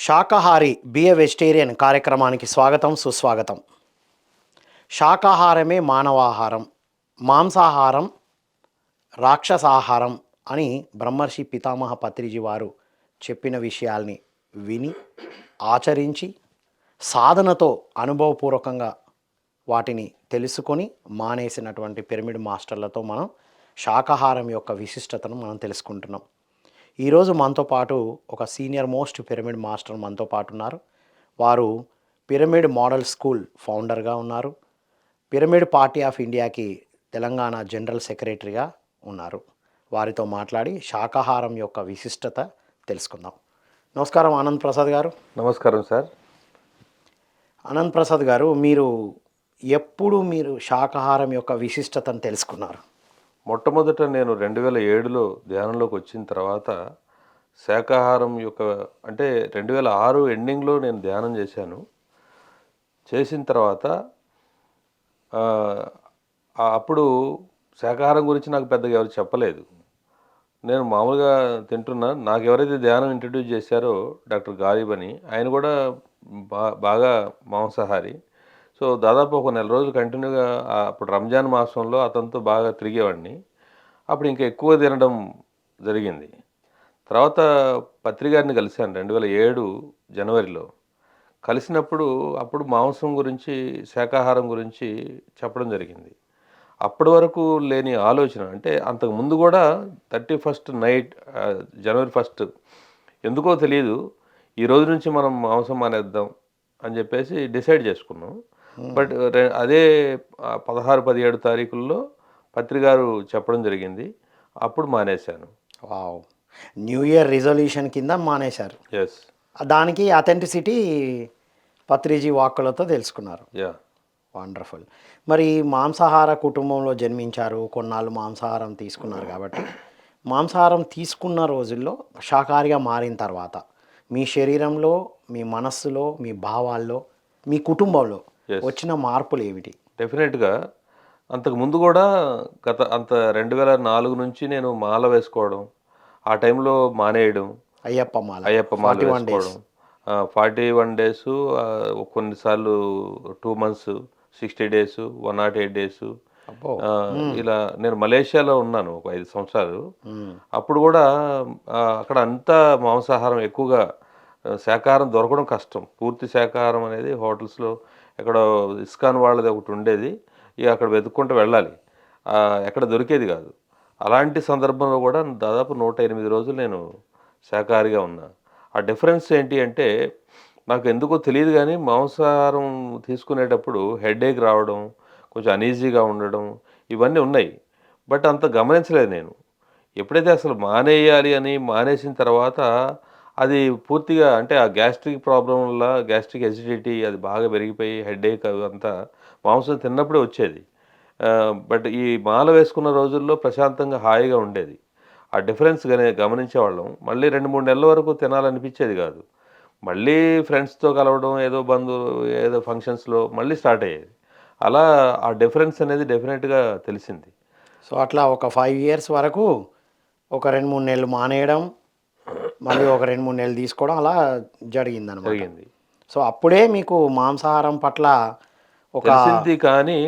శాకాహారి be a vegetarian కార్యక్రమానికి స్వాగతం సుస్వాగతం. శాకాహారమే మానవాహారం మాంసాహారం రాక్షసాహారం అని బ్రహ్మర్షి పితామహ పత్రిజీ వారు చెప్పిన విషయాల్ని విని ఆచరించి సాధనతో అనుభవపూర్వకంగా వాటిని తెలుసుకొని మానేసినటువంటి పిరమిడ్ మాస్టర్లతో మనం శాకాహారం యొక్క విశిష్టతను మనం తెలుసుకుంటున్నాం. ఈరోజు మనతో పాటు ఒక సీనియర్ మోస్ట్ పిరమిడ్ మాస్టర్ మనతో పాటు ఉన్నారు. వారు పిరమిడ్ మోడల్ స్కూల్ ఫౌండర్గా ఉన్నారు. పిరమిడ్ పార్టీ ఆఫ్ ఇండియాకి తెలంగాణ జనరల్ సెక్రటరీగా ఉన్నారు. వారితో మాట్లాడి శాకాహారం యొక్క విశిష్టత తెలుసుకుందాం. నమస్కారం ఆనంద్ ప్రసాద్ గారు. నమస్కారం సార్. ఆనంద్ ప్రసాద్ గారు మీరు ఎప్పుడు మీరు శాకాహారం యొక్క విశిష్టతను తెలుసుకున్నారు? మొట్టమొదట నేను రెండు వేల ఏడులో ధ్యానంలోకి వచ్చిన తర్వాత శాకాహారం యొక్క అంటే రెండు వేల ఆరు ఎండింగ్లో నేను ధ్యానం చేశాను. చేసిన తర్వాత అప్పుడు శాకాహారం గురించి నాకు పెద్దగా ఎవరు చెప్పలేదు. నేను మామూలుగా తింటున్నా. నాకు ఎవరైతే ధ్యానం ఇంట్రడ్యూస్ చేశారో డాక్టర్ గాలిబ్ అని ఆయన కూడా బా బాగా మాంసాహారి. సో దాదాపు ఒక నెల రోజులు కంటిన్యూగా అప్పుడు రంజాన్ మాసంలో అతనితో బాగా తిరిగేవాడిని. అప్పుడు ఇంకా ఎక్కువ తినడం జరిగింది. తర్వాత పత్రికారిని కలిశాను రెండు వేల ఏడు జనవరిలో. కలిసినప్పుడు అప్పుడు మాంసం గురించి శాకాహారం గురించి చెప్పడం జరిగింది. అప్పటి వరకు లేని ఆలోచన అంటే అంతకు ముందు కూడా thirty first night January first ఎందుకో తెలియదు ఈ రోజు నుంచి మనం మాంసం మానేద్దాం అని చెప్పేసి డిసైడ్ చేసుకున్నాం. బట్ అదే పదహారు పదిహేడు తారీఖుల్లో పత్రికారు చెప్పడం జరిగింది. అప్పుడు మానేశాను. వావ్. న్యూ ఇయర్ రిజల్యూషన్ కింద మానేశారు. ఎస్ దానికి అథెంటిసిటీ పత్రిజీ వాక్కులతో తెలుసుకున్నారు. Yeah wonderful. మరి మాంసాహార కుటుంబంలో జన్మించారు కొన్నాళ్ళు మాంసాహారం తీసుకున్నారు కాబట్టి. మాంసాహారం తీసుకున్న రోజుల్లో శాకాహారిగా మారిన తర్వాత మీ శరీరంలో మీ మనస్సులో మీ భావాల్లో మీ కుటుంబంలో వచ్చిన మార్పులు ఏమిటి? డెఫినెట్గా అంతకు ముందు కూడా గత అంత రెండు వేల నాలుగు నుంచి నేను మాల వేసుకోవడం ఆ టైంలో మానేయడం అయ్యప్ప మాల. అయ్యప్ప మాల 41 days. వేసుకోవడం. ఫార్టీ వన్ డేస్ కొన్నిసార్లు two months sixty days one not eight days. ఇలా నేను మలేషియాలో ఉన్నాను ఒక ఐదు సంవత్సరాలు. అప్పుడు కూడా అక్కడ అంతా మాంసాహారం ఎక్కువగా శాకాహారం దొరకడం కష్టం. పూర్తి శాకాహారం అనేది హోటల్స్లో ఎక్కడ ఇస్కాన్ వాళ్ళది ఒకటి ఉండేది. ఇక అక్కడ వెతుక్కుంటూ వెళ్ళాలి. ఎక్కడ దొరికేది కాదు. అలాంటి సందర్భంలో కూడా దాదాపు నూట ఎనిమిది రోజులు నేను శాకాహారిగా ఉన్నా. ఆ డిఫరెన్స్ ఏంటి అంటే నాకు ఎందుకో తెలియదు కానీ మాంసాహారం తీసుకునేటప్పుడు హెడేక్ రావడం కొంచెం అనీజీగా ఉండడం ఇవన్నీ ఉన్నాయి. బట్ అంత గమనించలేదు నేను. ఎప్పుడైతే అసలు మానేయాలి అని మానేసిన తర్వాత అది పూర్తిగా అంటే ఆ గ్యాస్ట్రిక్ ప్రాబ్లం వల్ల గ్యాస్ట్రిక్ ఎసిడిటీ అది బాగా పెరిగిపోయి హెడేక్ అంతా మాంసం తిన్నప్పుడే వచ్చేది. బట్ ఈ మాల వేసుకున్న రోజుల్లో ప్రశాంతంగా హాయిగా ఉండేది. ఆ డిఫరెన్స్ గనే గమనించేవాళ్ళం. మళ్ళీ రెండు మూడు నెలల వరకు తినాలనిపించేది కాదు. మళ్ళీ ఫ్రెండ్స్తో కలవడం ఏదో బంధువు ఏదో ఫంక్షన్స్లో మళ్ళీ స్టార్ట్ అయ్యేది. అలా ఆ డిఫరెన్స్ అనేది డెఫినెట్గా తెలిసింది. సో అట్లా ఒక ఫైవ్ ఇయర్స్ వరకు ఒక రెండు మూడు నెలలు మానేయడం మళ్ళీ ఒక రెండు మూడు నెలలు తీసుకోవడం అలా జరిగింది. సో అప్పుడే మీకు మాంసాహారం పట్ల ఒక తెలిసింది కానీ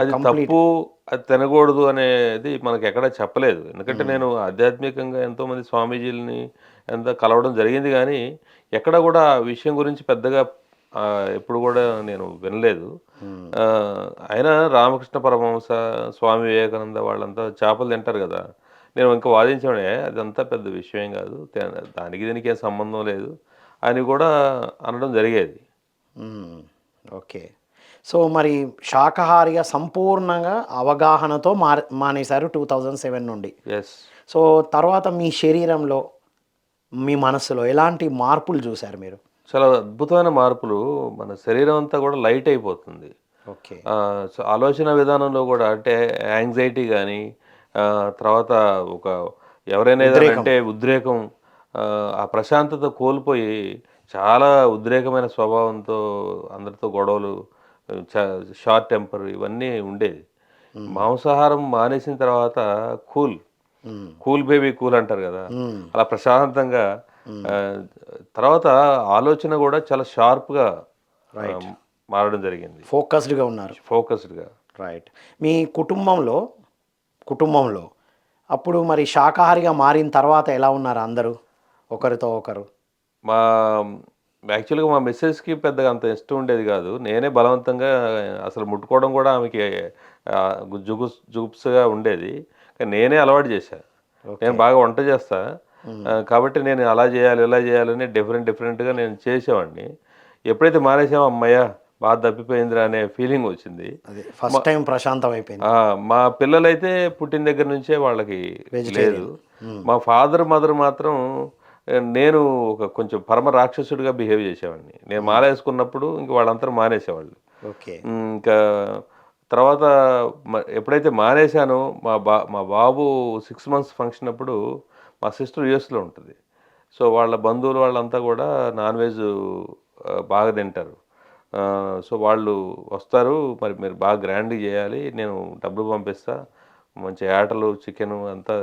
అది తప్పు అది తినకూడదు అనేది మనకి ఎక్కడ చెప్పలేదు. ఎందుకంటే నేను ఆధ్యాత్మికంగా ఎంతో మంది స్వామీజీలని ఎంత కలవడం జరిగింది కానీ ఎక్కడ కూడా ఆ విషయం గురించి పెద్దగా ఎప్పుడు కూడా నేను వినలేదు. అయినా రామకృష్ణ పరమహంస స్వామి వివేకానంద వాళ్ళంతా చేపలు తింటారు కదా. నేను ఇంకా వాదించాడే అదంతా పెద్ద విషయం కాదు. దానికి దీనికి ఏం సంబంధం లేదు అని కూడా అనడం జరిగేది. ఓకే. సో మరి శాకాహారిగా సంపూర్ణంగా అవగాహనతో మార్ మానేశారు టూ థౌజండ్ సెవెన్ నుండి. ఎస్ సో తర్వాత మీ శరీరంలో మీ మనసులో ఎలాంటి మార్పులు చూశారు మీరు? చాలా అద్భుతమైన మార్పులు. మన శరీరం అంతా కూడా లైట్ అయిపోతుంది. ఓకే. ఆలోచన విధానంలో కూడా అంటే యాంగ్జైటీ కానీ తర్వాత ఒక ఎవరైనా అంటే ఉద్రేకం ఆ, ప్రశాంతత కోల్పోయి చాలా ఉద్రేకమైన స్వభావంతో అందరితో గొడవలు షార్ట్ టెంపర్ ఇవన్నీ ఉండేది. మాంసాహారం మానేసిన తర్వాత కూల్. కూల్ బేబీ కూల్ అంటారు కదా. అలా ప్రశాంతంగా తర్వాత ఆలోచన కూడా చాలా షార్ప్గా మారడం జరిగింది. ఫోకస్డ్గా ఉన్నారు. ఫోకస్డ్గా. రైట్. మీ కుటుంబంలో కుటుంబంలో. అప్పుడు మరి శాకాహారిగా మారిన తర్వాత ఎలా ఉన్నారు అందరూ? ఒకరితో ఒకరు. మా యాక్చువల్గా మా మిస్సెస్కి పెద్దగా అంత ఇష్టం ఉండేది కాదు. నేనే బలవంతంగా అసలు ముట్టుకోవడం కూడా ఆమెకి జుగు జుగుప్స్గా ఉండేది. కానీ నేనే అలవాటు చేశా. నేను బాగా వంట చేస్తా. కాబట్టి నేను అలా చేయాలి ఇలా చేయాలని డిఫరెంట్ డిఫరెంట్గా నేను చేసేవాడిని. ఎప్పుడైతే మానేసామో అమ్మయ్య బాగా తప్పిపోయిందిరా అనే ఫీలింగ్ వచ్చింది. ఫస్ట్ టైం ప్రశాంతం అయిపోయింది. మా పిల్లలైతే పుట్టిన దగ్గర నుంచే వాళ్ళకి లేదు. మా ఫాదర్ మదర్ మాత్రం నేను ఒక కొంచెం పరమ రాక్షసుడిగా బిహేవ్ చేసేవాడిని. నేను మాలేసుకున్నప్పుడు ఇంక వాళ్ళంతా మానేసేవాళ్ళు. ఇంకా తర్వాత ఎప్పుడైతే మానేశానో మా బా మా బాబు సిక్స్ మంత్స్ ఫంక్షన్ అప్పుడు మా సిస్టర్ యూఎస్లో ఉంటుంది. సో వాళ్ళ బంధువులు వాళ్ళంతా కూడా నాన్ వెజ్ బాగా తింటారు. సో వాళ్ళు వస్తారు మరి మీరు బాగా గ్రాండ్గా చేయాలి నేను డబ్బులు పంపిస్తా మంచి ఆటలు చికెన్ అంతా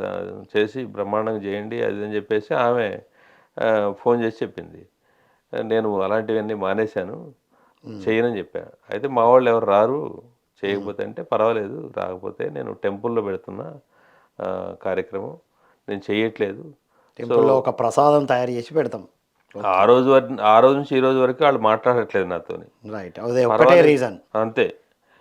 చేసి బ్రహ్మాండంగా చేయండి అది అని చెప్పేసి ఆమె ఫోన్ చేసి చెప్పింది. నేను అలాంటివన్నీ మానేశాను చేయనని చెప్పాను అయితే మా వాళ్ళు ఎవరు రారు చేయకపోతే అంటే పర్వాలేదు రాకపోతే నేను టెంపుల్లో పెడుతున్నా కార్యక్రమం. నేను చేయట్లేదు. టెంపుల్లో ఒక ప్రసాదం తయారు చేసి పెడతాం. ఆ రోజు ఆ రోజు నుంచి ఈ రోజు వరకు వాళ్ళు మాట్లాడట్లేదు రైట్ ఒకటే రీజన్ అంతే.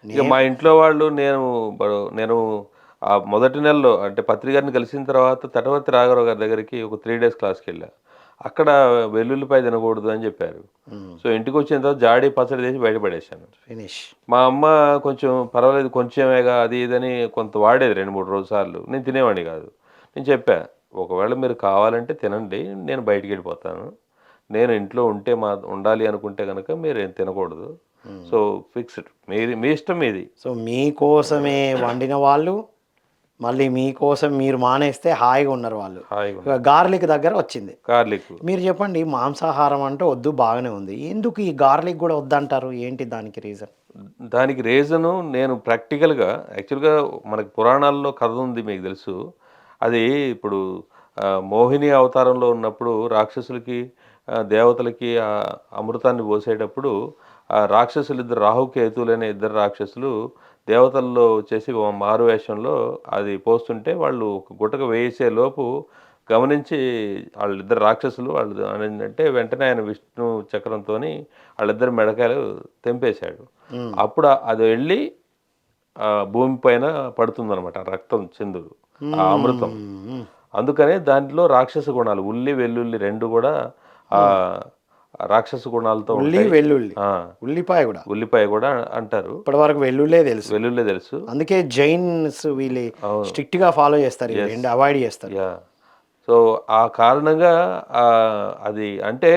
ఇక మా ఇంట్లో వాళ్ళు నేను నేను ఆ మొదటి నెలలో అంటే పత్రికని కలిసిన తర్వాత తటవర్తి రాఘరావు గారి దగ్గరికి ఒక త్రీ డేస్ క్లాస్కి వెళ్ళా. అక్కడ వెల్లుల్లిపాయ తినకూడదు అని చెప్పారు. సో ఇంటికి వచ్చిన తర్వాత జాడి పచ్చడి చేసి బయటపడేశాను. ఫినిష్ మా అమ్మ కొంచెం పర్వాలేదు కొంచెమేగా అది ఇదని కొంత వాడేది రెండు మూడు రోజు సార్లు. నేను తినేవాడిని కాదు. నేను చెప్పా ఒకవేళ మీరు కావాలంటే తినండి నేను బయటికి వెళ్ళిపోతాను. నేను ఇంట్లో ఉంటే మా ఉండాలి అనుకుంటే కనుక మీరు ఏం తినకూడదు. So fixed. మీరు మీ ఇష్టం మీది సో మీకోసమే వండిన వాళ్ళు మళ్ళీ మీకోసం మీరు మానేస్తే హాయిగా ఉన్నారు వాళ్ళు. హాయిగా గార్లిక్ దగ్గర వచ్చింది. గార్లిక్. మీరు చెప్పండి మాంసాహారం అంటే వద్దు బాగానే ఉంది. ఎందుకు ఈ గార్లిక్ కూడా వద్దంటారు? ఏంటి దానికి రీజన్ దానికి రీజను నేను ప్రాక్టికల్గా యాక్చువల్గా మనకి పురాణాల్లో కథ ఉంది మీకు తెలుసు. అది ఇప్పుడు మోహిని అవతారంలో ఉన్నప్పుడు రాక్షసులకి దేవతలకి ఆ అమృతాన్ని పోసేటప్పుడు ఆ రాక్షసులు ఇద్దరు రాహుకేతులు అనే ఇద్దరు రాక్షసులు దేవతల్లో వచ్చేసి మారు వేషంలో అది పోస్తుంటే వాళ్ళు ఒక గుటక వేసే లోపు గమనించి వాళ్ళిద్దరు రాక్షసులు వాళ్ళు ఏంటంటే వెంటనే ఆయన విష్ణు చక్రంతో వాళ్ళిద్దరు మెడకాయలు తెంపేశాడు. అప్పుడు అది వెళ్ళి భూమి పైన పడుతుందన్నమాట ఆ రక్తం చిందులు ఆ అమృతం. అందుకనే దాంట్లో రాక్షస గుణాలు ఉల్లి వెల్లుల్లి రెండు కూడా రాక్షస గుణాలతో ఉల్లి వెల్లుల్లి. ఉల్లిపాయ కూడా. ఉల్లిపాయ కూడా అంటారు. ఇప్పటి వరకు వెల్లుల్లే తెలుసు. వెల్లుల్లి తెలుసు. అందుకే జైన్స్ వీళ్ళు స్ట్రిక్ట్గా ఫాలో చేస్తారు రెండు అవాయిడ్ చేస్తారు. సో ఆ కారణంగా ఆ, అది అంటే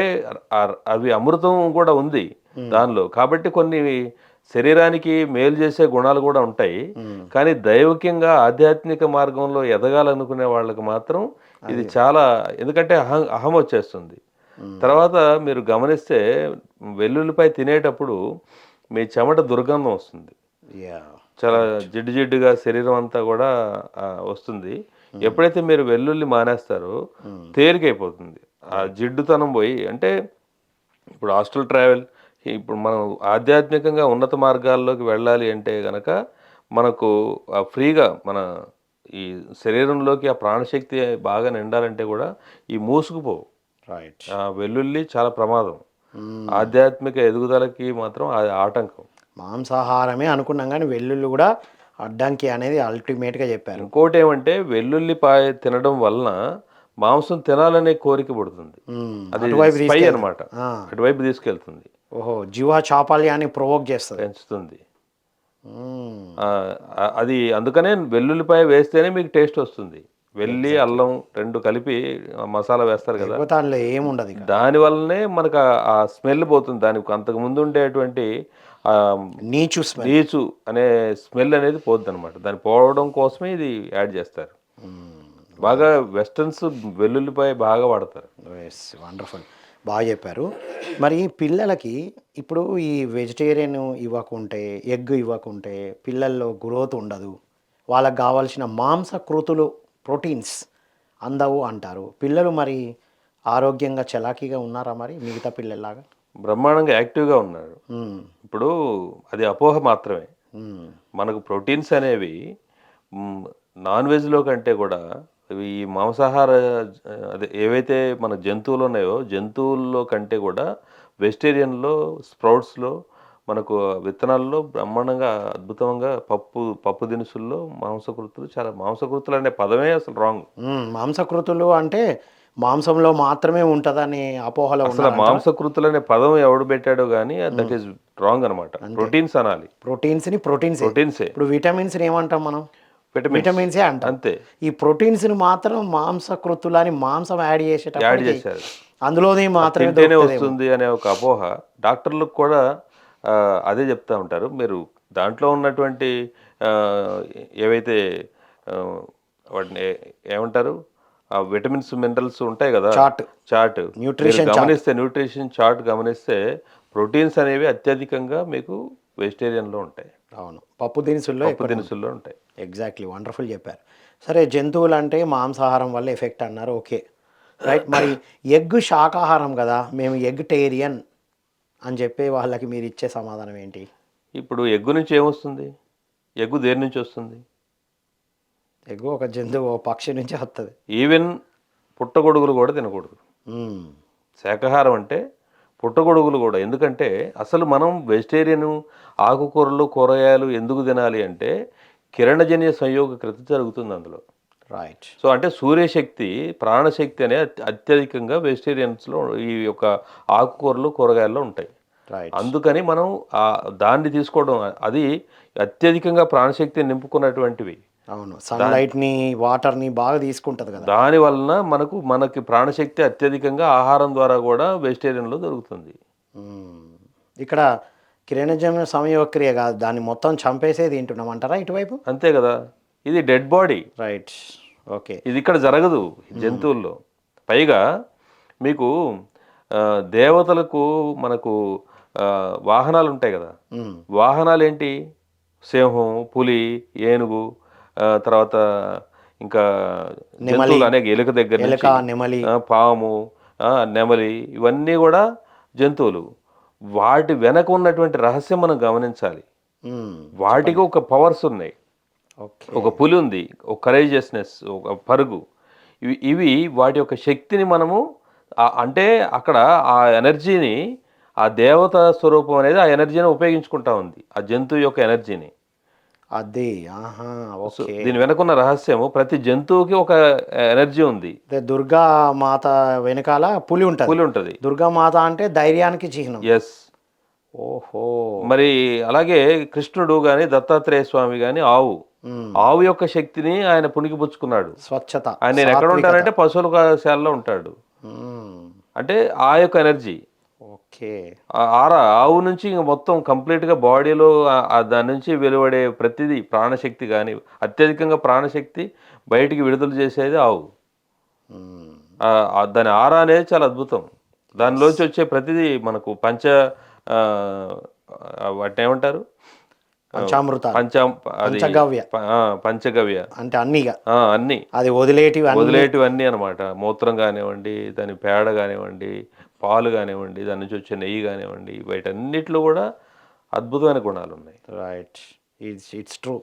అవి అమృతం కూడా ఉంది దానిలో. కాబట్టి కొన్ని శరీరానికి మేలు చేసే గుణాలు కూడా ఉంటాయి. కానీ దైవికంగా ఆధ్యాత్మిక మార్గంలో ఎదగాలనుకునే వాళ్ళకి మాత్రం ఇది చాలా ఎందుకంటే అహం అహం వచ్చేస్తుంది. తర్వాత మీరు గమనిస్తే వెల్లుల్లిపై తినేటప్పుడు మీ చెమట దుర్గంధం వస్తుంది. చాలా జిడ్డు జిడ్డుగా శరీరం అంతా కూడా వస్తుంది. ఎప్పుడైతే మీరు వెల్లుల్లి మానేస్తారో తేలికైపోతుంది. ఆ జిడ్డుతనం పోయి అంటే ఇప్పుడు హాస్టల్ ట్రావెల్ ఇప్పుడు మనం ఆధ్యాత్మికంగా ఉన్నత మార్గాల్లోకి వెళ్ళాలి అంటే గనక మనకు ఆ ఫ్రీగా మన ఈ శరీరంలోకి ఆ ప్రాణశక్తి బాగా నిండాలంటే కూడా ఈ మూసుకుపోవు. వెల్లుల్లి చాలా ప్రమాదం. ఆధ్యాత్మిక ఎదుగుదలకి మాత్రం అది ఆటంకం. మాంసాహారమే అనుకున్నాం కానీ వెల్లుల్లి కూడా అడ్డంకి అనేది అల్టిమేట్గా చెప్పారు. ఇంకోటి ఏమంటే వెల్లుల్లిపాయ తినడం వలన మాంసం తినాలనే కోరిక పుడుతుంది. అది తీసుకెళ్తుంది. అనమాట. అటువైపు తీసుకెళ్తుంది. ఓహో జీవా చాపాల్యాన్ని ప్రొవోక్ చేస్తుంది. పెంచుతుంది. అది అందుకనే వెల్లుల్లిపాయ వేస్తేనే మీకు టేస్ట్ వస్తుంది. వెల్లి అల్లం రెండు కలిపి మసాలా వేస్తారు కదా. అందులో ఏముండదు దాని వల్లనే మనకు ఆ- స్మెల్ పోతుంది. దానికి అంతకు ముందు ఉండేటువంటి నీచు నీచు అనే స్మెల్ అనేది పోద్ది అనమాట దాన్ని పోవడం కోసమే ఇది యాడ్ చేస్తారు. బాగా వెస్టర్న్స్ వెల్లుల్లిపాయ బాగా వాడతారు. వండర్ఫుల్ బాగా చెప్పారు. మరి పిల్లలకి ఇప్పుడు ఈ వెజిటేరియన్ ఇవ్వకుంటే ఎగ్ ఇవ్వకుంటే పిల్లల్లో గ్రోత్ ఉండదు. వాళ్ళకి కావాల్సిన మాంసకృతులు ప్రోటీన్స్ అందవు అంటారు. పిల్లలు మరి ఆరోగ్యంగా చలాకీగా ఉన్నారా మరి మిగతా పిల్లల్లాగా? బ్రహ్మాండంగా యాక్టివ్గా ఉన్నాడు ఉమ్, ఇప్పుడు అది అపోహ మాత్రమే. మనకు ప్రోటీన్స్ అనేవి నాన్ వెజ్లో కంటే కూడా ఈ మాంసాహార అదే ఏవైతే మన జంతువులు ఉన్నాయో జంతువుల్లో కంటే కూడా వెజిటేరియన్లో స్ప్రౌట్స్లో మనకు విత్తనాల్లో బ్రహ్మాండంగా అద్భుతంగా పప్పు పప్పు దినుసుల్లో మాంసకృతులు చాలా మాంసకృతులు అనే పదమే అసలు రాంగ్. మాంసకృతులు అంటే మాంసంలో మాత్రమే ఉంటుందని అపోహలో అసలు మాంసకృతులు అనే పదం ఎవడు పెట్టాడో కానీ దట్ ఈస్ రాంగ్ అనమాట ప్రోటీన్స్ అనాలి. ప్రోటీన్స్ని ప్రోటీన్స్. ప్రోటీన్సే. ఇప్పుడు విటమిన్స్ని ఏమంటాం మనం? విటమిన్ విటమిన్సే అంటాం. అంతే. ఈ ప్రోటీన్స్ని మాత్రం మాంసకృతులు అని మాంసం యాడ్ యాడ్ చేసేటప్పుడు చేశారు. అందులోనే మాత్రమే. వస్తుంది అనే ఒక అపోహ. డాక్టర్లకు కూడా అదే చెప్తా ఉంటారు. మీరు దాంట్లో ఉన్నటువంటి ఏవైతే వాటిని ఏమంటారు? ఆ విటమిన్స్ మినరల్స్ ఉంటాయి కదా? చార్ట్ చార్ట్ Nutrition మీరు గమనిస్తే న్యూట్రిషన్ చార్ట్ గమనిస్తే ప్రోటీన్స్ అనేవి అత్యధికంగా మీకు వెజిటేరియన్లో ఉంటాయి. అవును. పప్పు దినుసుల్లో పప్పు దినుసుల్లో ఉంటాయి. ఎగ్జాక్ట్లీ వండర్ఫుల్ చెప్పారు. సరే జంతువులు అంటే మాంసాహారం వల్ల ఎఫెక్ట్ అన్నారు. ఓకే. రైట్. మరి ఎగ్ శాకాహారం కదా? మేము ఎగ్ టేరియన్ అని చెప్పే వాళ్ళకి మీరు ఇచ్చే సమాధానం ఏంటి? ఇప్పుడు ఎగ్గు నుంచి ఏమొస్తుంది? ఎగ్గు దేని నుంచి వస్తుంది? ఎగ్ ఒక జంతువు ఒక పక్షి నుంచి వస్తుంది ఈవెన్ పుట్టగొడుగులు కూడా తినకూడదు. శాకాహారం అంటే పుట్టగొడుగులు కూడా. ఎందుకంటే అసలు మనం వెజిటేరియన్ ఆకుకూరలు కూరగాయలు ఎందుకు తినాలి అంటే కిరణజన్య సంయోగకృతి జరుగుతుంది అందులో. రైట్ సో అంటే సూర్యశక్తి ప్రాణశక్తి అనే అత్య- అత్యధికంగా వెజిటేరియన్స్లో ఈ యొక్క ఆకుకూరలు కూరగాయల్లో ఉంటాయి. రైట్ అందుకని మనం ఆ దాన్ని తీసుకోవడం అది అత్యధికంగా ప్రాణశక్తిని నింపుకున్నటువంటివి. అవును. సన్లైట్ని వాటర్ని బాగా తీసుకుంటుంది కదా. దాని వలన మనకు మనకి ప్రాణశక్తి అత్యధికంగా ఆహారం ద్వారా కూడా వెజిటేరియన్లో దొరుకుతుంది. ఇక్కడ కిరణజన్య సంయోగక్రియ కాదు దాన్ని మొత్తం చంపేసేది తింటున్నాం అంటారా ఇటువైపు? అంతే కదా. ఇది డెడ్ బాడీ రైట్ ఓకే ఇది ఇక్కడ జరగదు జంతువుల్లో. పైగా మీకు దేవతలకు మనకు వాహనాలు ఉంటాయి కదా. మ్మ్. వాహనాలు ఏంటి సింహం పులి ఏనుగు తర్వాత ఇంకా జంతువులు అనేక ఎలుక దగ్గర పాము నెమలి ఇవన్నీ కూడా జంతువులు. వాటి వెనక ఉన్నటువంటి రహస్యం మనం గమనించాలి. మ్మ్. వాటికి ఒక పవర్స్ ఉన్నాయి. ఒక పులి ఉంది ఒక కరేజియస్నెస్ ఒక పరుగు. ఇవి ఇవి వాటి యొక్క శక్తిని మనము అంటే అక్కడ ఆ ఎనర్జీని ఆ దేవత స్వరూపం అనేది ఆ ఎనర్జీని ఉపయోగించుకుంటా ఉంది ఆ జంతువు యొక్క ఎనర్జీని. అది దీని వెనకున్న రహస్యము ప్రతి జంతువుకి ఒక ఎనర్జీ ఉంది. దుర్గా మాత వెనకాల పులి ఉంటుంది. పులి ఉంటుంది. దుర్గా మాత అంటే ధైర్యానికి చిహ్నం. ఎస్ ఓహో. మరి అలాగే కృష్ణుడు కానీ దత్తాత్రేయ స్వామి కానీ ఆవు. ఆవు యొక్క శక్తిని ఆయన పుణికిపుచ్చుకున్నాడు. స్వచ్ఛత ఆయన నేను ఎక్కడ ఉంటానంటే పశువుల శాలలో ఉంటాడు. అంటే ఆ యొక్క ఎనర్జీ. ఓకే. ఆ ఆర ఆవు నుంచి ఇంక మొత్తం కంప్లీట్గా బాడీలో దాని నుంచి వెలువడే ప్రతిదీ ప్రాణశక్తి కానీ అత్యధికంగా ప్రాణశక్తి బయటికి విడుదల చేసేది ఆవు. దాని ఆర అనేది చాలా అద్భుతం. దానిలోంచి వచ్చే ప్రతిదీ మనకు పంచ వాటిని ఏమంటారు? పంచామృత పంచ అది పంచగవ్య. పంచగవ్య. అంటే అన్నీగా అన్నీ. అది వదిలేటివి అన్ని. వదిలేటివన్నీ అనమాట మూత్రం కానివ్వండి దాని పేడ కానివ్వండి పాలు కానివ్వండి దాని నుంచి వచ్చే నెయ్యి కానివ్వండి వీటన్నిటిలో కూడా అద్భుతమైన గుణాలు ఉన్నాయి. రైట్ ఇట్స్ ఇట్స్ ట్రూ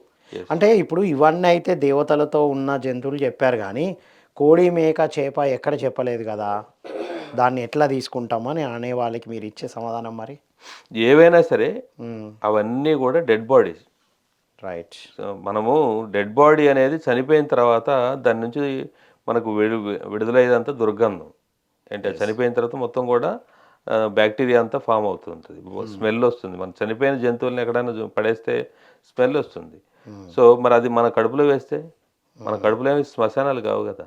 అంటే ఇప్పుడు ఇవన్నీ అయితే దేవతలతో ఉన్న జంతువులు చెప్పారు కానీ కోడి మేక చేప ఎక్కడ చెప్పలేదు కదా? దాన్ని ఎట్లా తీసుకుంటామని అనే వాళ్ళకి మీరు ఇచ్చే సమాధానం మరి? ఏవైనా సరే అవన్నీ కూడా డెడ్ బాడీస్. రైట్. మనము డెడ్ బాడీ అనేది చనిపోయిన తర్వాత దాని నుంచి మనకు విడు విడుదలయ్యేదంతా దుర్గంధం. అంటే చనిపోయిన తర్వాత మొత్తం కూడా బ్యాక్టీరియా అంతా ఫామ్ అవుతుంటుంది. స్మెల్ వస్తుంది. మన చనిపోయిన జంతువులను ఎక్కడైనా పడేస్తే స్మెల్ వస్తుంది. సో మరి అది మన కడుపులో వేస్తే మన కడుపులో ఏమి శ్మశానాలు కావు కదా.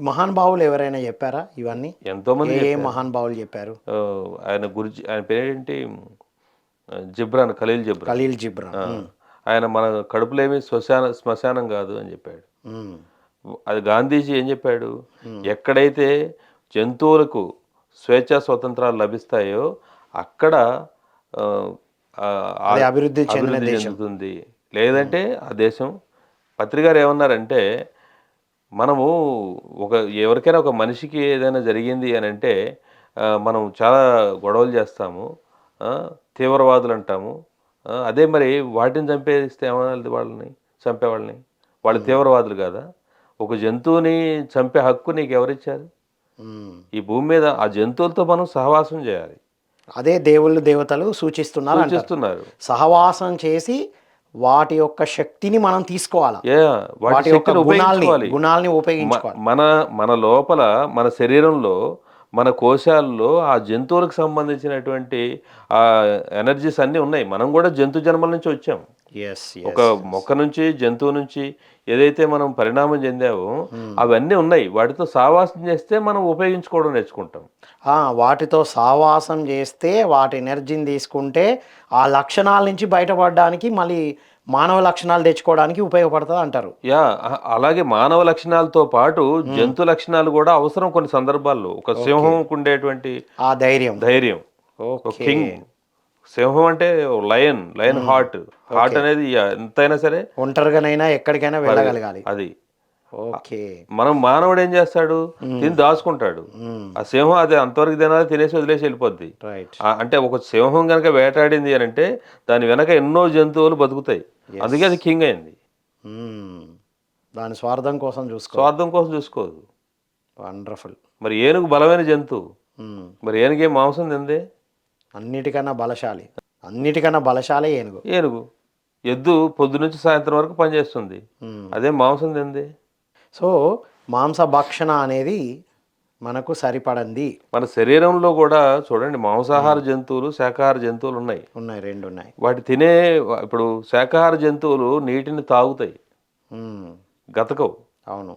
మహానుభావులు ఎవరైనా చెప్పారా ఇవన్నీ? ఎంతోమంది ఏ ఏ మహానుభావులు చెప్పారు? ఆయన గురుజీ ఆయన పేరేంటి? జిబ్రాన్ ఖలీల్ జిబ్రాన్. ఖలీల్ జిబ్రాన్. ఆయన మన కడుపులో ఏమి శ్మశాన శ్మశానం కాదు అని చెప్పాడు. అది గాంధీజీ ఏం చెప్పాడు? ఎక్కడైతే జంతువులకు స్వేచ్ఛా స్వతంత్రాలు లభిస్తాయో అక్కడ అభివృద్ధి చెందుతుంది. లేదంటే ఆ దేశం పత్రికారు ఏమన్నారంటే మనము ఒక ఎవరికైనా ఒక మనిషికి ఏదైనా జరిగింది అని అంటే మనం చాలా గొడవలు చేస్తాము తీవ్రవాదులు అంటాము అదే మరి వాటిని చంపేస్తే ఏమనాలి వాళ్ళని చంపేవాళ్ళని? వాళ్ళు తీవ్రవాదులు కాదా? ఒక జంతువుని చంపే హక్కు నీకు ఎవరిచ్చారు. ఈ భూమి మీద ఆ జంతువులతో మనం సహవాసం చేయాలి. అదే దేవుళ్ళు దేవతలు సూచిస్తున్నారు. అంటారు. చేస్తున్నారు సహవాసం చేసి వాటి యొక్క శక్తిని మనం తీసుకోవాలా? వాటి యొక్క గుణాల్ని ఉపయోగించుకోవాలి. గుణాల్ని మ- ఉపయోగించుకోవాలి మన మన లోపల మన శరీరంలో మన కోశాల్లో ఆ జంతువులకు సంబంధించినటువంటి ఆ ఎనర్జీస్ అన్నీ ఉన్నాయి. మనం కూడా జంతు జన్మల నుంచి వచ్చాం. ఒక మొక్క నుంచి జంతువు నుంచి ఏదైతే మనం పరిణామం చెందామో అవన్నీ ఉన్నాయి. వాటితో సావాసం చేస్తే మనం ఉపయోగించుకోవడం నేర్చుకుంటాం. వాటితో సావాసం చేస్తే వాటి ఎనర్జీని తీసుకుంటే ఆ లక్షణాల నుంచి బయటపడడానికి మళ్ళీ మానవ లక్షణాలు తెచ్చుకోవడానికి ఉపయోగపడుతుంది అంటారు. యా అలాగే మానవ లక్షణాలతో పాటు జంతు లక్షణాలు కూడా అవసరం కొన్ని సందర్భాల్లో. ఒక సింహంకు ఉండేటువంటి ఆ ధైర్యం. ధైర్యం. కింగ్. సింహం అంటే లయన్ లయన్ హార్ట్. హార్ట్ అనేది ఎంతైనా సరే ఒంటరిగానైనా ఎక్కడికైనా వెళ్ళగలగాలి. అది. ఓకే. మనం మానవుడు ఏం చేస్తాడు? తిని దాచుకుంటాడు. ఆ సింహం అది అంతవరకు తినాలి తినేసి వదిలేసి వెళ్ళిపోద్ది. అంటే ఒక సింహం కనుక వేటాడింది అని అంటే దాని వెనక ఎన్నో జంతువులు బతుకుతాయి. అందుకే అది కింగ్ అయింది. దాని స్వార్థం కోసం చూసుకో స్వార్థం కోసం చూసుకోదు. వండర్ఫుల్ మరి ఏనుగు బలమైన జంతువు. మరి ఏనుగు మాంసం తిందే? అన్నిటికన్నా బలశాలి. అన్నిటికన్నా బలశాలే ఏనుగు. ఏనుగు. ఎద్దు పొద్దు నుంచి సాయంత్రం వరకు పనిచేస్తుంది. అదే మాంసం తిందే. సో మాంసభక్షణ అనేది మనకు సరిపడంది. మన శరీరంలో కూడా చూడండి మాంసాహార జంతువులు శాకాహార జంతువులు ఉన్నాయి. ఉన్నాయి రెండు ఉన్నాయి వాటి తినే ఇప్పుడు శాకాహార జంతువులు నీటిని తాగుతాయి. గతకవు. అవును.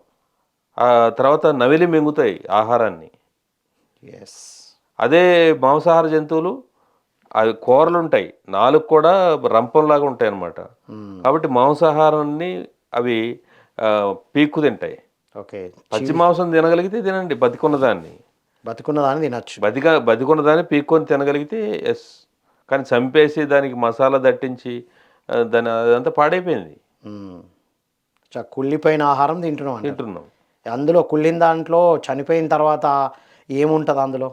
ఆ తర్వాత నవిలి మింగుతాయి ఆహారాన్ని. ఎస్ అదే మాంసాహార జంతువులు అవి కూరలు ఉంటాయి నాలుగు కూడా రంపంలాగా ఉంటాయి అన్నమాట కాబట్టి మాంసాహారాన్ని అవి పీక్కు తింటాయి. ఓకే. పచ్చి మాంసం తినగలిగితే తినండి బతికున్న దాన్ని. బతుకున్న దాన్ని తినచ్చు. బతిక బతికున్న దాన్ని పీక్కొని తినగలిగితే ఎస్. కానీ చంపేసి దానికి మసాలా దట్టించి దాని అదంతా పాడైపోయింది. కుళ్ళిపోయిన ఆహారం తింటున్నాం. తింటున్నాం. అందులో కుళ్ళిన దాంట్లో చనిపోయిన తర్వాత ఏముంటుంది అందులో?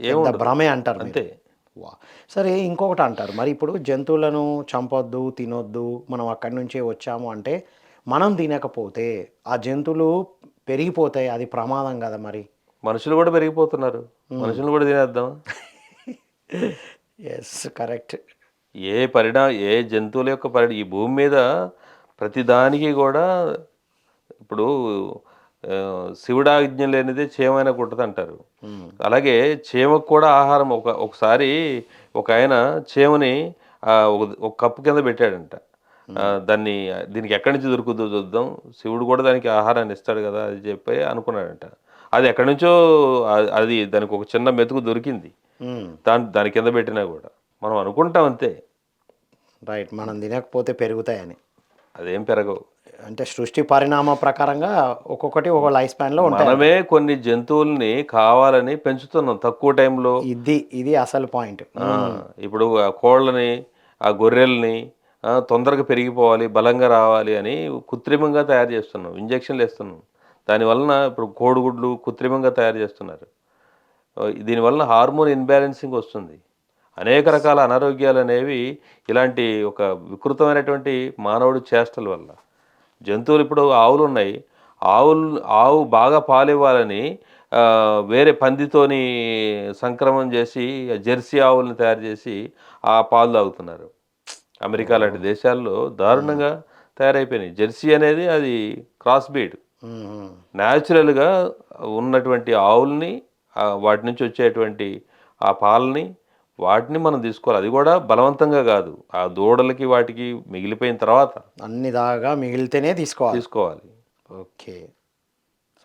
పెద్ద భ్రమే అంటారు. అంతే. వా. సరే ఇంకొకటి అంటారు. మరి ఇప్పుడు జంతువులను చంపొద్దు తినొద్దు మనం అక్కడి నుంచే వచ్చాము అంటే మనం తినకపోతే ఆ జంతువులు పెరిగిపోతాయి. అది ప్రమాదం కదా మరి. మనుషులు కూడా పెరిగిపోతున్నారు. మనుషులు కూడా తినేద్దాం ఎస్ కరెక్ట్ ఏ పరిణా ఏ జంతువుల యొక్క పరి ఈ భూమి మీద ప్రతి దానికి కూడా ఇప్పుడు శివుడాజ్ఞ లేనిదే చీమైన కుట్టదు అంటారు. అలాగే చీమకు కూడా ఆహారం ఒక ఒకసారి ఒక ఆయన చీమని ఒక కప్పు కింద పెట్టాడంట. దాన్ని దీనికి ఎక్కడి నుంచి దొరుకుతుందో చూద్దాం. శివుడు కూడా దానికి ఆహారాన్ని ఇస్తాడు కదా అది చెప్పి అనుకున్నాడంట. అది ఎక్కడి నుంచో అది దానికి ఒక చిన్న మెతుకు దొరికింది. దాని దాని కింద పెట్టినా కూడా. మనం అనుకుంటాం అంతే. రైట్. మనం తినకపోతే పెరుగుతాయని. అదేం పెరగవు. అంటే సృష్టి పరిణామ ప్రకారంగా ఒక్కొక్కటి ఒక లైఫ్ స్పాన్లో ఉంటాయి. మనమే కొన్ని జంతువుల్ని కావాలని పెంచుతున్నాం తక్కువ టైంలో. ఇది ఇది అసలు పాయింట్. ఇప్పుడు ఆ కోళ్ళని ఆ గొర్రెల్ని తొందరగా పెరిగిపోవాలి బలంగా రావాలి అని కృత్రిమంగా తయారు చేస్తున్నాం ఇంజక్షన్లు వేస్తున్నాం. దానివలన ఇప్పుడు కోడిగుడ్లు కృత్రిమంగా తయారు చేస్తున్నారు. దీనివలన హార్మోన్ ఇన్బ్యాలెన్సింగ్ వస్తుంది. అనేక రకాల అనారోగ్యాలు అనేవి ఇలాంటి ఒక వికృతమైనటువంటి మానవుడి చేష్టల వల్ల. జంతువులు ఇప్పుడు ఆవులు ఉన్నాయి ఆవులు ఆవు బాగా పాలు ఇవ్వాలని ఆ, వేరే పందితోని సంక్రమం చేసి జెర్సీ ఆవుల్ని తయారు చేసి ఆ పాలు తాగుతున్నారు. అమెరికా లాంటి దేశాల్లో దారుణంగా తయారైపోయినాయి. జెర్సీ అనేది అది క్రాస్ బీడ్. న్యాచురల్గా ఉన్నటువంటి ఆవుల్ని వాటి నుంచి వచ్చేటువంటి ఆ పాలని వాటిని మనం తీసుకోవాలి. అది కూడా బలవంతంగా కాదు. ఆ దూడలకి వాటికి మిగిలిపోయిన తర్వాత అన్ని దాగా మిగిలితేనే తీసుకోవాలి. తీసుకోవాలి. ఓకే.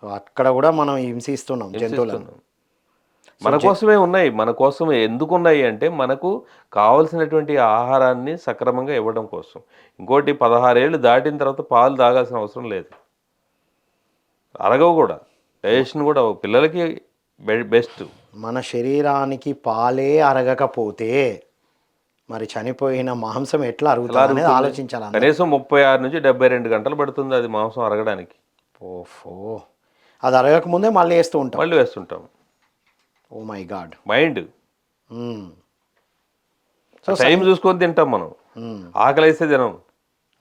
సో అక్కడ కూడా మనం హింసిస్తున్నాం జంతువులను. మన కోసమే ఉన్నాయి. మన కోసం ఎందుకు ఉన్నాయి అంటే మనకు కావలసినటువంటి ఆహారాన్ని సక్రమంగా ఇవ్వడం కోసం. ఇంకోటి పదహారేళ్ళు దాటిన తర్వాత పాలు తాగాల్సిన అవసరం లేదు. అరగవు కూడా. డైజెషన్ కూడా. పిల్లలకి బెస్ట్. మన శరీరానికి పాలే అరగకపోతే మరి చనిపోయిన మాంసం ఎట్లా అరుగుతుంది ఆలోచించాలి. కనీసం ముప్పై ఆరు నుంచి డెబ్బై రెండు గంటలు పడుతుంది అది మాంసం అరగడానికి. ఓఫో. అది అరగక ముందే మళ్ళీ వేస్తూ ఉంటాం. మళ్ళీ వేస్తుంటాం. Oh my God. Mind. Time చూసుకొని తింటాం మనం. ఆకలి వేస్తే తినం.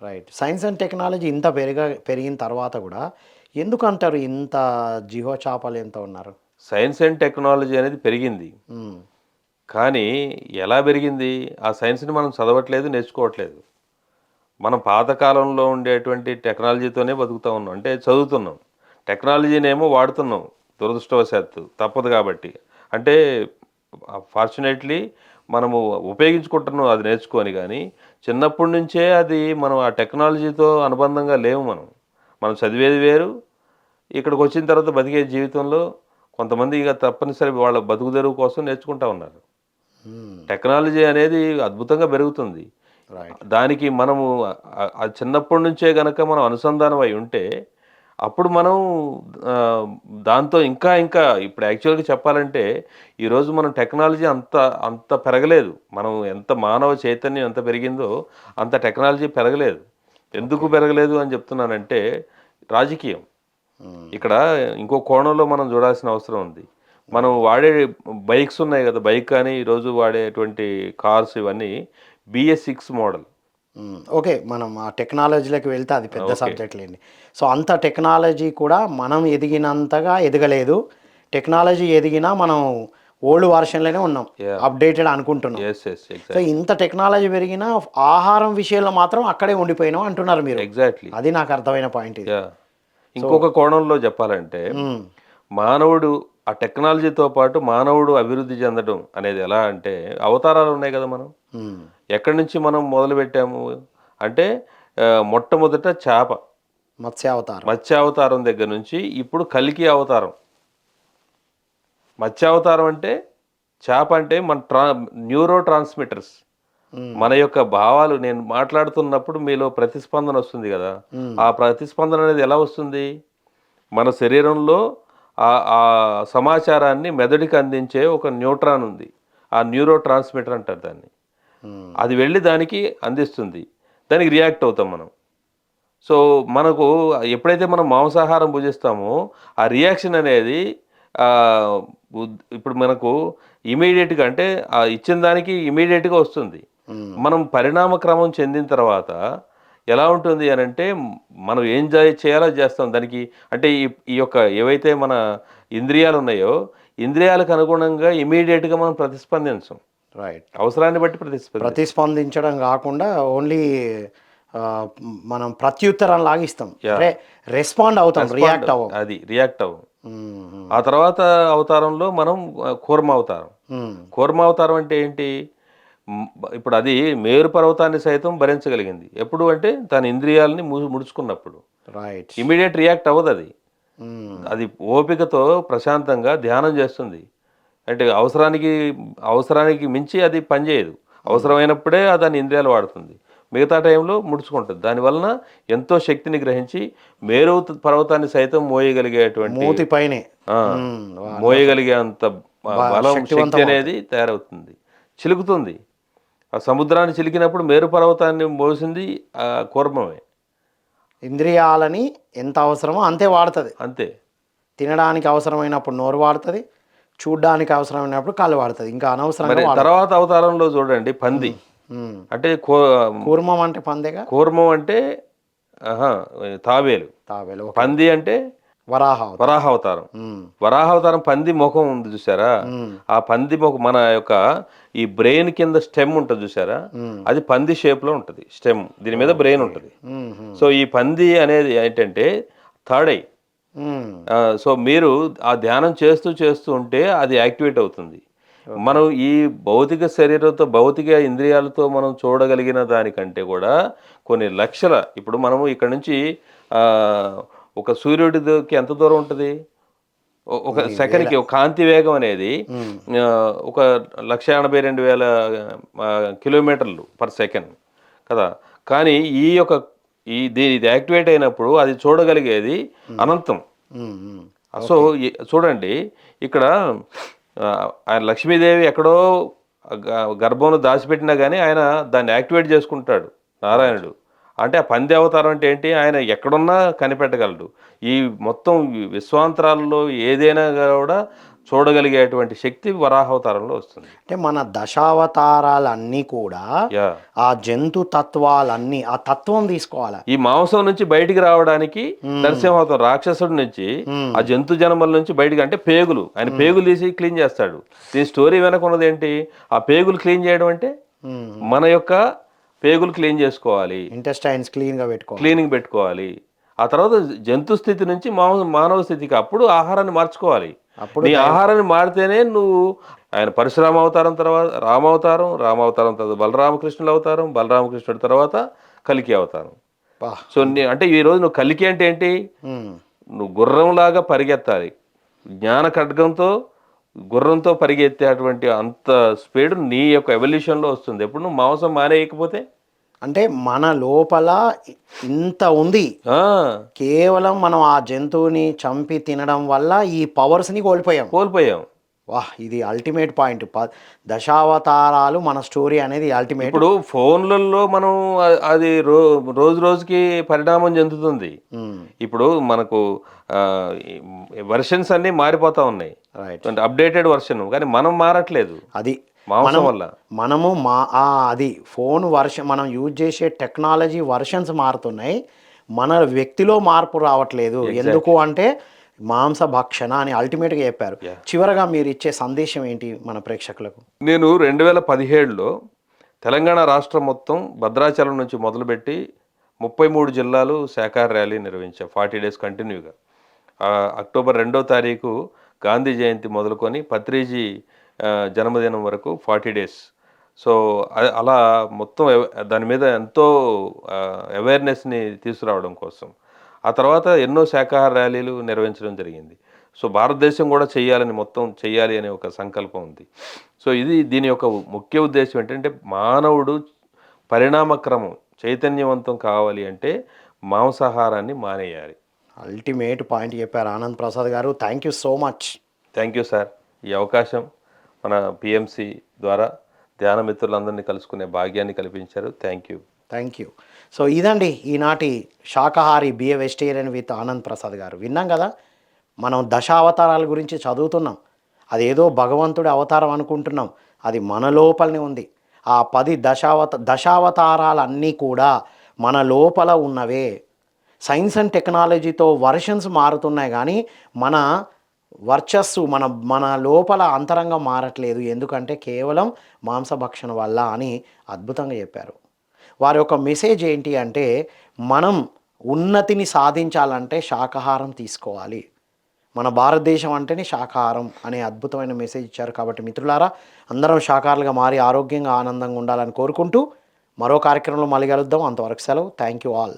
రైట్. సైన్స్ అండ్ టెక్నాలజీ ఇంత పెరిగ పెరిగిన తర్వాత కూడా ఎందుకు అంటారు ఇంత జిహో చేపలు ఎంత ఉన్నారు? సైన్స్ అండ్ టెక్నాలజీ అనేది పెరిగింది. కానీ ఎలా పెరిగింది? ఆ సైన్స్ని మనం చదవట్లేదు నేర్చుకోవట్లేదు. మనం పాతకాలంలో ఉండేటువంటి టెక్నాలజీతోనే బతుకుతా ఉన్నాం. అంటే చదువుతున్నాం. టెక్నాలజీని ఏమో వాడుతున్నాం దురదృష్టవశాత్తు. తప్పదు కాబట్టి. అంటే ఫార్చునేట్లీ మనము ఉపయోగించుకుంటున్నాం అది నేర్చుకొని కానీ చిన్నప్పటి నుంచే అది మనం ఆ టెక్నాలజీతో అనుబంధంగా లేవు మనం. మనం చదివేది వేరు ఇక్కడికి వచ్చిన తర్వాత బతికే జీవితంలో కొంతమంది ఇక తప్పనిసరి వాళ్ళ బతుకు తెరువు కోసం నేర్చుకుంటా ఉన్నారు. మ్మ్. టెక్నాలజీ అనేది అద్భుతంగా పెరుగుతుంది. దానికి మనము ఆ- చిన్నప్పటి నుంచే గనక మనం అనుసంధానం అయి ఉంటే అప్పుడు మనం దాంతో ఇంకా ఇంకా ఇప్పుడు యాక్చువల్గా చెప్పాలంటే ఈరోజు మనం టెక్నాలజీ అంత అంత పెరగలేదు. మనం ఎంత మానవ చైతన్యం ఎంత పెరిగిందో అంత టెక్నాలజీ పెరగలేదు. ఎందుకు పెరగలేదు అని చెప్తున్నానంటే రాజకీయం. ఇక్కడ ఇంకో కోణంలో మనం చూడాల్సిన అవసరం ఉంది. మనం వాడే బైక్స్ ఉన్నాయి కదా బైక్ కానీ ఈరోజు వాడేటువంటి కార్స్ ఇవన్నీ బిఎస్ సిక్స్ మోడల్. ఓకే మనం ఆ టెక్నాలజీలోకి వెళ్తే అది పెద్ద సబ్జెక్ట్ లేండి. సో అంత టెక్నాలజీ కూడా మనం ఎదిగినంతగా ఎదగలేదు. టెక్నాలజీ ఎదిగినా మనం ఓల్డ్ వర్షన్లోనే ఉన్నాం. అప్డేటెడ్ అనుకుంటున్నాం. సో ఇంత టెక్నాలజీ పెరిగినా ఆహారం విషయంలో మాత్రం అక్కడే ఉండిపోయినాం అంటున్నారు మీరు. ఎగ్జాక్ట్లీ అది నాకు అర్థమైన పాయింట్ ఇది. ఇంకొక కోణంలో చెప్పాలంటే. మానవుడు ఆ టెక్నాలజీతో పాటు మానవుడు అభివృద్ధి చెందడం అనేది ఎలా అంటే అవతారాలు ఉన్నాయి కదా మనం. ఎక్కడి నుంచి మనం మొదలు పెట్టాము అంటే మొట్టమొదట చేప మత్స్యావతారం మత్స్యావతారం దగ్గర నుంచి ఇప్పుడు కలికి అవతారం మత్స్యావతారం అంటే చేప అంటే మన ట్రా న్యూరో ట్రాన్స్మిటర్స్. మన యొక్క భావాలు నేను మాట్లాడుతున్నప్పుడు మీలో ప్రతిస్పందన వస్తుంది కదా. ఆ ప్రతిస్పందన అనేది ఎలా వస్తుంది? మన శరీరంలో ఆ సమాచారాన్ని మెదడుకి అందించే ఒక న్యూట్రాన్ ఉంది. ఆ న్యూరో ట్రాన్స్మిటర్ అంటారు దాన్ని. అది వెళ్ళి దానికి అందిస్తుంది. దానికి రియాక్ట్ అవుతాం మనం. సో మనకు ఎప్పుడైతే మనం మాంసాహారం భుజిస్తామో ఆ రియాక్షన్ అనేది ఇప్పుడు మనకు ఇమీడియట్గా అంటే ఆ ఇచ్చిన దానికి ఇమీడియట్గా వస్తుంది. మనం పరిణామ క్రమం చెందిన తర్వాత ఎలా ఉంటుంది అని అంటే మనం ఏం చేయాలో చేస్తాం? దానికి అంటే ఈ ఈ యొక్క ఏవైతే మన ఇంద్రియాలు ఉన్నాయో ఇంద్రియాలకు అనుగుణంగా ఇమీడియట్గా మనం ప్రతిస్పందించం. రైట్ అవసరాన్ని బట్టి ప్రతిస్పందించం. ప్రతిస్పందించడం కాకుండా ఓన్లీ మనం ప్రత్యుత్తరం లాగిస్తాం. రెస్పాండ్ అవుతాం రియాక్ట్ అవ్వం. అది రియాక్ట్ అవ్వం. ఆ తర్వాత అవతారంలో మనం కూర్మ అవతారం. కూర్మ అవతారం అంటే ఏంటి? ఇప్పుడు అది మేరు పర్వతాన్ని సైతం భరించగలిగింది. ఎప్పుడు అంటే తన ఇంద్రియాలని ముడుచుకున్నప్పుడు. రైట్ ఇమీడియట్ రియాక్ట్ అవ్వదు అది. అది ఓపికతో ప్రశాంతంగా ధ్యానం చేస్తుంది. అంటే అవసరానికి అవసరానికి మించి అది పనిచేయదు అవసరమైనప్పుడే ఆ దాని ఇంద్రియాలు వాడుతుంది. మిగతా టైంలో ముడుచుకుంటుంది. దానివలన ఎంతో శక్తిని గ్రహించి మేరు పర్వతాన్ని సైతం మోయగలిగేటువంటి మూతి పైనే. వా- మోయగలిగే అంత బలం శక్తి అనేది తయారవుతుంది. చిలుకుతుంది. ఆ సముద్రాన్ని చిలికినప్పుడు మేరు పర్వతాన్ని మోసింది ఆ కూర్మమే. ఇంద్రియాలని ఎంత అవసరమో అంతే వాడుతుంది. అంతే. తినడానికి అవసరమైనప్పుడు నోరు వాడుతుంది చూడ్డానికి అవసరమైనప్పుడు కాళ్ళు వాడుతుంది. ఇంకా అనవసరంగా వాడదు తర్వాత అవతారంలో చూడండి పంది. అంటే కూర్మం అంటే పందేగా? కూర్మం అంటే తావేలు ఓకే. పంది అంటే వరాహ వరాహ అవతారం మ్మ్. వరాహ అవతారం పంది ముఖం ఉంది చూసారా. ఆ పంది ముఖం మన యొక్క ఈ బ్రెయిన్ కింద స్టెమ్ ఉంటుంది చూసారా. అది పంది షేప్లో ఉంటుంది స్టెమ్ దీని మీద బ్రెయిన్ ఉంటుంది. సో ఈ పంది అనేది ఏంటంటే థర్డ్ ఐ. సో మీరు ఆ ధ్యానం చేస్తూ చేస్తూ ఉంటే అది యాక్టివేట్ అవుతుంది మనం ఈ భౌతిక శరీరంతో భౌతిక ఇంద్రియాలతో మనం చూడగలిగిన దానికంటే కూడా కొన్ని లక్షల ఇప్పుడు మనము ఇక్కడ నుంచి ఒక సూర్యుడికి ఎంత దూరం ఉంటుంది? ఒక సెకండ్కి ఒక కాంతి వేగం అనేది ఒక లక్ష ఎనభై రెండు వేల కిలోమీటర్లు పర్ సెకండ్ కదా. కానీ ఈ యొక్క ఈ దీని ఇది యాక్టివేట్ అయినప్పుడు అది చూడగలిగేది అనంతం. సో చూడండి ఇక్కడ ఆయన లక్ష్మీదేవి ఎక్కడో గర్భంలో దాచిపెట్టినా కానీ ఆయన దాన్ని యాక్టివేట్ చేసుకుంటాడు నారాయణుడు. అంటే ఆ పంది అవతారం అంటే ఏంటి? ఆయన ఎక్కడున్నా కనిపెట్టగలడు. ఈ మొత్తం విశ్వాంతరాల్లో ఏదైనా కూడా చూడగలిగేటువంటి శక్తి వరాహవతారంలో వస్తుంది. అంటే మన దశావతారాలన్నీ కూడా ఆ జంతు తత్వాలన్నీ ఆ తత్వం తీసుకోవాలి? ఈ మాంసం నుంచి బయటికి రావడానికి నరసింహవతం రాక్షసుడి నుంచి ఆ జంతు జనముల నుంచి బయటికి అంటే పేగులు. ఆయన పేగులు తీసి క్లీన్ చేస్తాడు. దీని స్టోరీ వెనక ఉన్నది ఏంటి? ఆ పేగులు క్లీన్ చేయడం అంటే మన యొక్క పేగులు క్లీన్ చేసుకోవాలి. ఇంటెస్టైన్స్ క్లీన్గా పెట్టుకోవాలి. క్లీనింగ్ పెట్టుకోవాలి. ఆ తర్వాత జంతు స్థితి నుంచి మానవ మానవ స్థితికి అప్పుడు ఆహారాన్ని మార్చుకోవాలి. అప్పుడు నీ ఆహారాన్ని మారితేనే నువ్వు ఆయన పరశురామ అవతారం తర్వాత రామావతారం రామావతారం తర్వాత బలరామకృష్ణుల అవతారం బలరామకృష్ణుడి తర్వాత కలికి అవతారం. సో నీ- అంటే ఈ రోజు నువ్వు కలికి అంటే ఏంటి. నువ్వు గుర్రంలాగా పరిగెత్తాలి. జ్ఞాన ఖడ్గంతో గుర్రంతో పరిగెత్తేటువంటి అంత స్పీడ్ నీ యొక్క ఎవల్యూషన్లో వస్తుంది. ఎప్పుడు నువ్వు మాంసం మానేయకపోతే అంటే మన లోపల ఇంత ఉంది. కేవలం మనం ఆ జంతువుని చంపి తినడం వల్ల ఈ పవర్స్ని కోల్పోయాం. కోల్పోయాం. వాహ్ ఇది అల్టిమేట్ పాయింట్. దశావతారాలు మన స్టోరీ అనేది అల్టిమేట్. ఇప్పుడు ఫోన్లలో మనం అది రో రోజు రోజుకి పరిణామం చెందుతుంది. ఇప్పుడు మనకు వర్షన్స్ అన్నీ మారిపోతా ఉన్నాయి. రైట్ అంటే అప్డేటెడ్ వర్షన్. కానీ మనం మారట్లేదు. అది మాంసం వల్ల. మనము మా ఆ, అది ఫోన్ వర్షన్ మనం యూజ్ చేసే టెక్నాలజీ వర్షన్స్ మారుతున్నాయి. మన వ్యక్తిలో మార్పు రావట్లేదు. ఎందుకు అంటే మాంస భక్షణ అని అల్టిమేట్గా చెప్పారు. చివరగా మీరు ఇచ్చే సందేశం ఏంటి మన ప్రేక్షకులకు? నేను రెండు వేల పదిహేడులో తెలంగాణ రాష్ట్రం మొత్తం భద్రాచలం నుంచి మొదలుపెట్టి ముప్పై మూడు జిల్లాలు శాఖాహార ర్యాలీ నిర్వహించాం. ఫార్టీ డేస్ కంటిన్యూగా. అక్టోబర్ రెండో తారీఖు గాంధీ జయంతి మొదలుకొని పత్రిజీ జన్మదినం వరకు ఫార్టీ డేస్. సో అలా మొత్తం దాని మీద ఎంతో అవేర్నెస్ని తీసుకురావడం కోసం. ఆ తర్వాత ఎన్నో శాఖాహార ర్యాలీలు నిర్వహించడం జరిగింది. సో భారతదేశం కూడా చేయాలని మొత్తం చేయాలి అనే ఒక సంకల్పం ఉంది. సో ఇది దీని యొక్క ముఖ్య ఉద్దేశం ఏంటంటే మానవుడు పరిణామక్రమం చైతన్యవంతం కావాలి అంటే మాంసాహారాన్ని మానేయాలి. అల్టిమేట్ పాయింట్ చెప్పారు ఆనంద్ ప్రసాద్ గారు. Thank you so much. Thank you sir. ఈ అవకాశం మన పిఎంసి ద్వారా ధ్యాన మిత్రులందరినీ కలుసుకునే భాగ్యాన్ని కల్పించారు. Thank you thank you so ఇదండి ఈనాటి శాకాహారి be a vegetarian with Anand Prasad గారు. విన్నాం కదా? మనం దశావతారాల గురించి చదువుతున్నాం. అదేదో భగవంతుడి అవతారం అనుకుంటున్నాం. అది మన లోపలనే ఉంది. ఆ పది దశావత దశావతారాలన్నీ కూడా మన లోపల ఉన్నవే. సైన్స్ అండ్ టెక్నాలజీతో వర్షన్స్ మారుతున్నాయి కానీ మన వర్చస్సు మన మన లోపల అంతరంగం మారట్లేదు. ఎందుకంటే కేవలం మాంసభక్షణ వల్ల అని అద్భుతంగా చెప్పారు. వారి యొక్క మెసేజ్ ఏంటి అంటే మనం ఉన్నతిని సాధించాలంటే శాకాహారం తీసుకోవాలి. మన భారతదేశం అంటేనే శాకాహారం అనే అద్భుతమైన మెసేజ్ ఇచ్చారు. కాబట్టి మిత్రులారా అందరం శాకాహారులుగా మారి ఆరోగ్యంగా ఆనందంగా ఉండాలని కోరుకుంటూ మరో కార్యక్రమంలో మళ్ళీ కలుద్దాం. అంతవరకు సెలవు. Thank you all